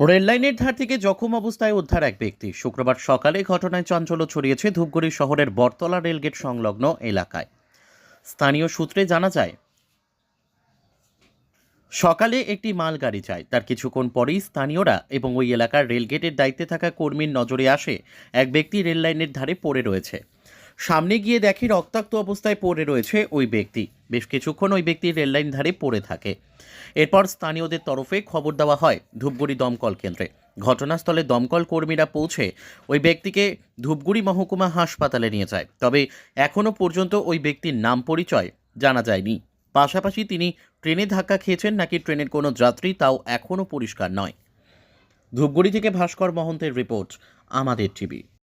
রেললাইনের ধার থেকে জখম অবস্থায় উদ্ধার এক ব্যক্তি। শুক্রবার সকালে ঘটনায় চাঞ্চল্য ছড়িয়েছে ধূপগুড়ি শহরের বটতলা রেলগেট সংলগ্ন এলাকায়। স্থানীয় সূত্রে জানা যায়, সকালে একটি মালগাড়ি যায়। তার কিছুক্ষণ পরেই স্থানীয়রা এবং ওই এলাকার রেলগেটের দায়িত্বে থাকা কর্মীর নজরে আসে, এক ব্যক্তি রেললাইনের ধারে পড়ে রয়েছে। সামনে গিয়ে দেখে রক্তাক্ত অবস্থায় পড়ে রয়েছে ওই ব্যক্তি। বেশ কিছুক্ষণ ওই ব্যক্তি রেললাইন ধারে পড়ে থাকে। এরপর স্থানীয়দের তরফে খবর দেওয়া হয় ধূপগুড়ি দমকল কেন্দ্রে। ঘটনাস্থলে দমকল কর্মীরা পৌঁছে ওই ব্যক্তিকে ধূপগুড়ি মহকুমা হাসপাতালে নিয়ে যায়। তবে এখনও পর্যন্ত ওই ব্যক্তির নাম পরিচয় জানা যায়নি। পাশাপাশি তিনি ট্রেনে ধাক্কা খেয়েছেন নাকি ট্রেনের কোনো যাত্রী তাও এখনও পরিষ্কার নয়। ধূপগুড়ি থেকে ভাস্কর মহন্তের রিপোর্ট, আমাদের টিভি।